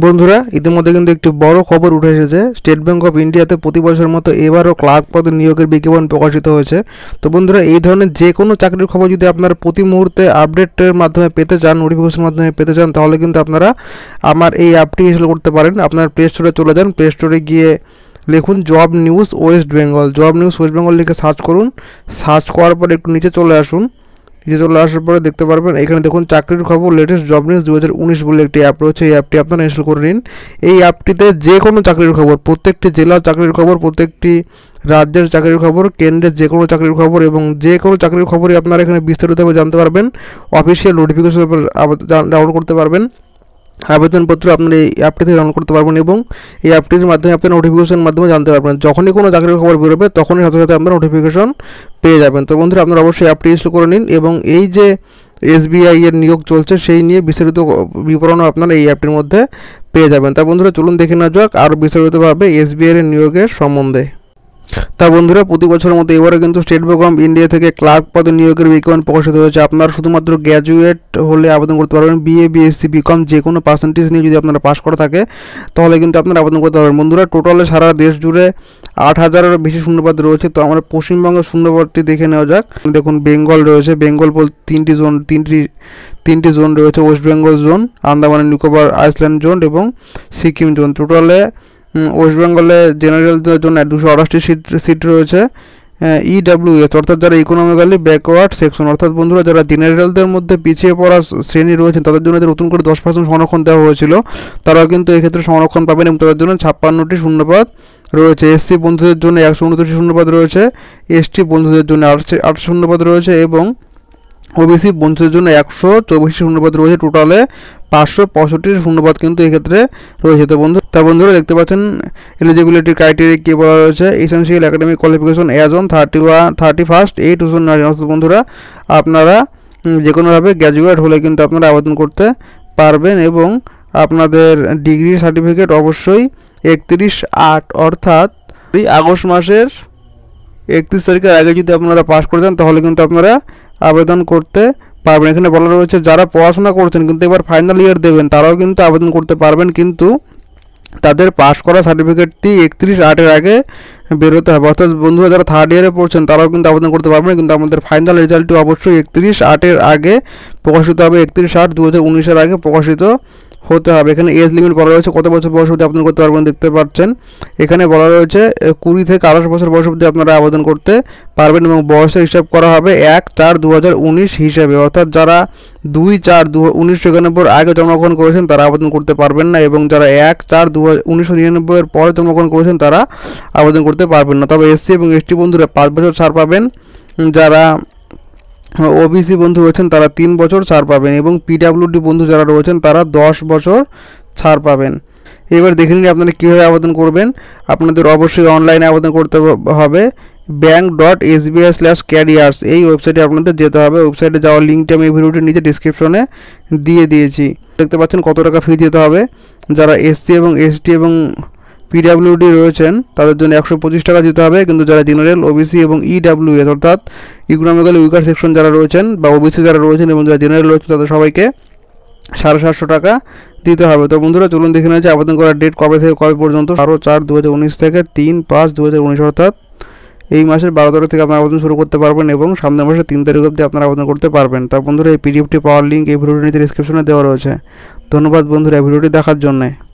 বন্ধুরা, ইতিমধ্যে কিন্তু একটি বড় খবর উঠে এসেছে। স্টেট ব্যাঙ্ক অফ ইন্ডিয়াতে প্রতি বছর মতো এবারও ক্লার্ক পদে নিয়োগের বিজ্ঞাপন প্রকাশিত হয়েছে। তো বন্ধুরা, এই ধরনের যে কোনো চাকরির খবর যদি আপনারা প্রতি মুহূর্তে আপডেটের মাধ্যমে পেতে চান নোটিফিকেশনের মাধ্যমে পেতে চান, তাহলে কিন্তু আপনারা আমার এই অ্যাপটি ইনস্টল করতে পারেন। আপনার প্লে স্টোরে চলে যান। প্লে স্টোরে গিয়ে লিখুন job news West Bengal job news West Bengal লিখে সার্চ করুন। সার্চ করার পর একটু নিচে চলে আসুন। নিচে চলে আসার পরে দেখতে পারবেন, এখানে দেখুন চাকরির খবর লেটেস্ট জব নিউজ দু হাজার উনিশ বলে একটি অ্যাপ রয়েছে, এই অ্যাপটি আপনারা ইনস্টল করে নিন। এই অ্যাপটিতে যে কোনো চাকরির খবর, প্রত্যেকটি জেলার চাকরির খবর, প্রত্যেকটি রাজ্যের চাকরির খবর, কেন্দ্রের যে কোনো চাকরির খবর এবং যে কোনো চাকরির খবরই আপনারা এখানে বিস্তারিতভাবে জানতে পারবেন। অফিসিয়াল নোটিফিকেশন ডাউনলোড করতে পারবেন। আবেদনপত্র আপনার এই অ্যাপটি থেকে ডাউনলোড করতে পারবেন এবং এই অ্যাপটির মাধ্যমে আপনি নোটিফিকেশন মাধ্যমে জানতে পারবেন। যখনই কোনো চাকরির খবর বেরোবে, তখনই সাথে সাথে আপনার নোটিফিকেশন পেয়ে যাবেন। তো বন্ধুরা, আপনারা অবশ্যই অ্যাপটি ইনস্টল করে নিন এবং এই যে এসবিআই এর নিয়োগ চলছে, সেই নিয়ে বিস্তারিত বিবরণও আপনারা এই অ্যাপটির মধ্যে পেয়ে যাবেন। তা বন্ধুরা, চলুন দেখে নেওয়া যাক আরও বিস্তারিতভাবে এসবিআই এর নিয়োগের সম্বন্ধে। তা বন্ধুরা, প্রতি বছরের মতো এবারে কিন্তু স্টেট ব্যাঙ্ক অফ ইন্ডিয়া থেকে ক্লার্ক পদে নিয়োগের বিজ্ঞাপন প্রকাশিত হয়েছে। আপনারা শুধুমাত্র গ্র্যাজুয়েট হলে আবেদন করতে পারবেন বিএ বিএসসি বিকম যে কোনো পার্সেন্টেজ নিয়ে যদি আপনারা পাস করা থাকে, তাহলে কিন্তু আপনারা আবেদন করতে পারবেন। বন্ধুরা টোটালে সারা দেশ জুড়ে আট হাজারেরও বেশি শূন্যপদ রয়েছে। তো আমরা পশ্চিমবঙ্গের শূন্যপদটি দেখে নেওয়া যাক। দেখুন বেঙ্গল রয়েছে। বেঙ্গল বল তিনটি জোন তিনটি তিনটি জোন রয়েছে। West Bengal zone Andaman Nicobar island zone এবং সিকিম জোন টোটালে ওয়েস্ট বেঙ্গলে জেনারেলদের জন্য দুশো আঠাশটি সিট সিট রয়েছে। ইডাব্লিউএস অর্থাৎ যারা ইকোনমিক্যালি ব্যাকওয়ার্ড সেকশন অর্থাৎ বন্ধুরা, যারা জেনারেলদের মধ্যে পিছিয়ে পড়া শ্রেণি রয়েছেন তাদের জন্য নতুন করে দশ পার্সেন্ট সংরক্ষণ দেওয়া হয়েছিল। তারাও কিন্তু এক্ষেত্রে সংরক্ষণ পাবেন এবং তাদের জন্য ছাপ্পান্নটি শূন্যপাত রয়েছে। এসসি বন্ধুদের জন্য একশো উনত্রিশ শূন্যপাত রয়েছে। এসটি বন্ধুদের জন্য আটশো আটশো শূন্যপদ রয়েছে এবং ওবিসি বঞ্চিতের জন্য একশো চব্বিশটি শূন্যপদ রয়েছে টোটালে, পাঁচশো পঁয়ষট্টি শূন্যপদ কিন্তু এক্ষেত্রে রয়েছে। তো বন্ধু তা বন্ধুরা দেখতে পাচ্ছেন এলিজিবিলিটি ক্রাইটেরিয়া কী বলা রয়েছে? Essential academic qualification as on thirty one thirty first eight two অর্থাৎ বন্ধুরা, আপনারা যে কোনোভাবে গ্র্যাজুয়েট হলে কিন্তু আপনারা আবেদন করতে পারবেন এবং আপনাদের ডিগ্রি সার্টিফিকেট অবশ্যই একত্রিশ আট অর্থাৎ আগস্ট মাসের একত্রিশ তারিখের আগে যদি আপনারা পাস করে দেন, তাহলে কিন্তু আপনারা আবেদন করতে পারবেন। এখানে বলা রয়েছে, যারা পড়াশোনা করছেন কিন্তু এবার ফাইনাল ইয়ার দেবেন, তারাও কিন্তু আবেদন করতে পারবেন, কিন্তু তাদের পাস করা সার্টিফিকেটটি একত্রিশ আটের আগে বেরোতে হবে। অর্থাৎ বন্ধুরা, যারা থার্ড ইয়ারে পড়ছেন, তারাও কিন্তু আবেদন করতে পারবেন, কিন্তু আমাদের ফাইনাল রেজাল্টটি অবশ্যই একত্রিশ আটের আগে প্রকাশিত হবে। একত্রিশ আট দু হাজার উনিশের আগে প্রকাশিত হতে হবে। এখানে এজ লিমিট বলা রয়েছে, কত বছর বয়স অবধি আবেদন করতে পারবেন দেখতে পাচ্ছেন। এখানে বলা রয়েছে কুড়ি থেকে আঠাশ বছর বয়স অবধি আপনারা আবেদন করতে পারবেন এবং বয়সের হিসাব করা হবে এক চার দু হিসাবে। অর্থাৎ যারা দুই চার দু উনিশশো একানব্বই আগে জন্মগ্রহণ করেছেন, তারা আবেদন করতে পারবেন না এবং যারা এক চার দু উনিশশো নিরানব্বইয়ের পরে জন্মগ্রহণ করেছেন, তারা আবেদন করতে পারবেন না। তবে এসসি এবং এসটি বন্ধুরা পাঁচ বছর ছাড় পাবেন। যারা ওবিসি বন্ধু রয়েছেন, তারা তিন বছর ছাড় পাবেন এবং পিডাব্লিউডি বন্ধু যারা রয়েছেন, তারা দশ বছর ছাড় পাবেন। এবার দেখে নিন আপনারা কীভাবে আবেদন করবেন। আপনাদের অবশ্যই অনলাইনে আবেদন করতে হবে। Bank dot SBI slash careers এই ওয়েবসাইটে আপনাদের যেতে হবে। ওয়েবসাইটে যাওয়ার লিঙ্কটি আমি এই ভিডিওটির নিচে ডিসক্রিপশনে দিয়ে দিয়েছি। দেখতে পাচ্ছেন কত টাকা ফি দিতে হবে। যারা এসসি এবং এসটি এবং পিডাব্লিউডি রয়েছেন, তাদের জন্য একশো পঁচিশ টাকা দিতে হবে। কিন্তু যারা জেনারেল ওবিসি এবং ইডাব্লিউএস অর্থাৎ ইকোনমিক্যাল উইকার সেকশন যারা রয়েছেন বা ওবিসি যারা রয়েছেন এবং যারা জেনারেল রয়েছেন, তাদের সবাইকে সাড়ে সাতশো টাকা দিতে হবে। তো বন্ধুরা, চলুন দেখে নেওয়া আবেদন করার ডেট কবে থেকে, কবে পর্যন্ত? বারো চার দু থেকে তিন পাঁচ দু অর্থাৎ এই মাসের বারো তারিখ থেকে আপনারা আবেদন শুরু করতে পারবেন এবং সামনের মাসের তিন তারিখ অবধি আপনারা আবেদন করতে পারবেন। তার বন্ধুরা, এই পিডিএফটি পাওয়ার লিঙ্ক এই ভিডিওটি নিচে ডিসক্রিপশনে দেওয়া রয়েছে। ধন্যবাদ বন্ধুরা, এই ভিডিওটি দেখার জন্যে।